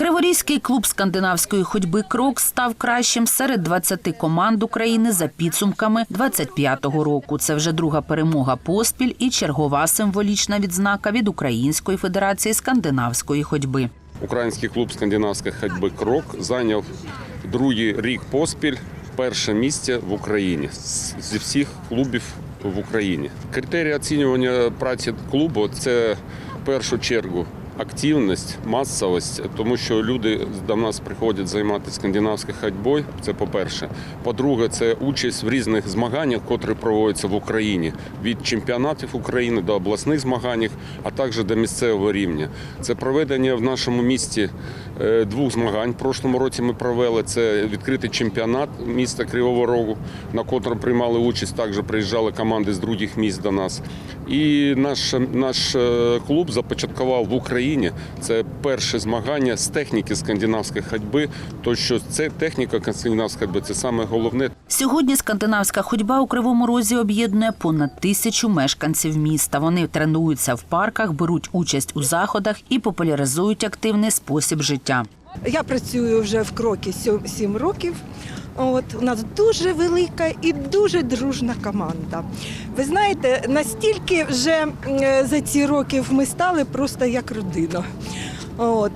Криворізький клуб скандинавської ходьби Крок став кращим серед 20 команд України за підсумками 25-го року. Це вже друга перемога поспіль і чергова символічна відзнака від Української федерації скандинавської ходьби. Український клуб скандинавської ходьби Крок зайняв другий рік поспіль перше місце в Україні зі всіх клубів в Україні. Критерії оцінювання праці клубу це в першу чергу. Активність, масовість, тому що люди до нас приходять займатися скандинавською ходьбою. Це по-перше. По-друге, це участь в різних змаганнях, котрі проводяться в Україні від чемпіонатів України до обласних змагань, а також до місцевого рівня. Це проведення в нашому місті е, двох змагань. В прошлому році ми провели це відкритий чемпіонат міста Кривого Рогу, на котрому приймали участь. Також приїжджали команди з других міст до нас. І наш, наш е, клуб започаткував в Україні це перше змагання з техніки скандинавської ходьби. То що це техніка скандинавської ходьби, це саме головне. Сьогодні скандинавська ходьба у Кривому Розі об'єднує понад тисячу мешканців міста. Вони тренуються в парках, беруть участь у заходах і популяризують активний спосіб життя. Я працюю вже в крокі сім років. От у нас дуже велика і дуже дружна команда. Ви знаєте, настільки вже е, за ці роки ми стали просто як родина. От.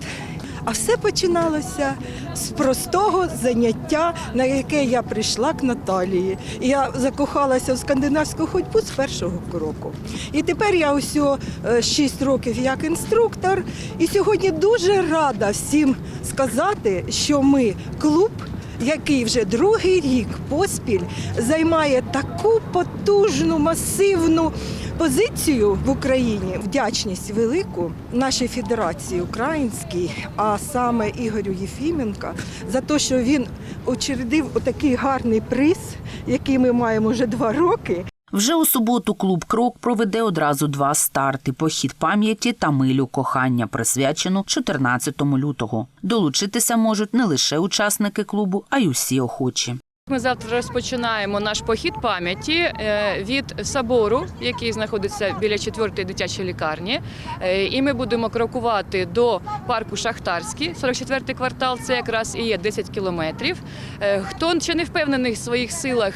А все починалося з простого заняття, на яке я прийшла к Наталії. Я закохалася в скандинавську ходьбу з першого кроку. І тепер я усього 6 років як інструктор. І сьогодні дуже рада всім сказати, що ми клуб. Який вже другий рік поспіль займає таку потужну, масивну позицію в Україні, вдячність велику нашій федерації українській, а саме Ігорю Єфіменка, за те, що він учредив такий гарний приз, який ми маємо вже два роки. Вже у суботу клуб Крок проведе одразу два старти: похід пам'яті та милю кохання, присвячену 14 лютого. Долучитися можуть не лише учасники клубу, а й усі охочі. Ми завтра розпочинаємо наш похід пам'яті е, від собору, який знаходиться біля 4-ї дитячої лікарні. Е, І ми будемо крокувати до парку Шахтарський, 44-й квартал. Це якраз і є 10 кілометрів. Е, Хто ще не впевнений в своїх силах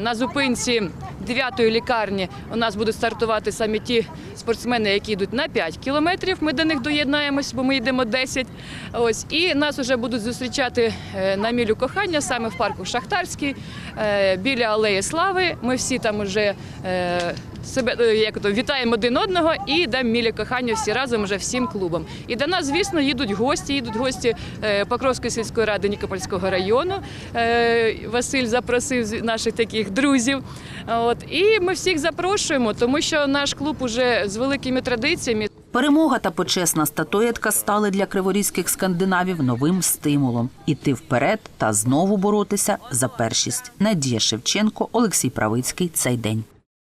на зупинці 9-ї лікарні, у нас будуть стартувати саме ті спортсмени, які йдуть на 5 кілометрів. Ми до них доєднаємось, бо ми йдемо 10. Ось і нас вже будуть зустрічати на мілю кохання саме в парку Шахтарський е, біля алеї Слави. Ми всі там уже е, себе е, як то вітаємо один одного і йдемо мілі кохання всі разом вже всім клубом. І до нас, звісно, їдуть гості. Їдуть гості е, Покровської сільської ради Нікопольського району. Е, Василь запросив наших таких друзів. От і ми всіх запрошуємо, тому що наш клуб уже з великими традиціями. Перемога та почесна статуетка стали для криворізьких скандинавів новим стимулом іти вперед та знову боротися за першість. Надія Шевченко, Олексій Правицький. Цей день.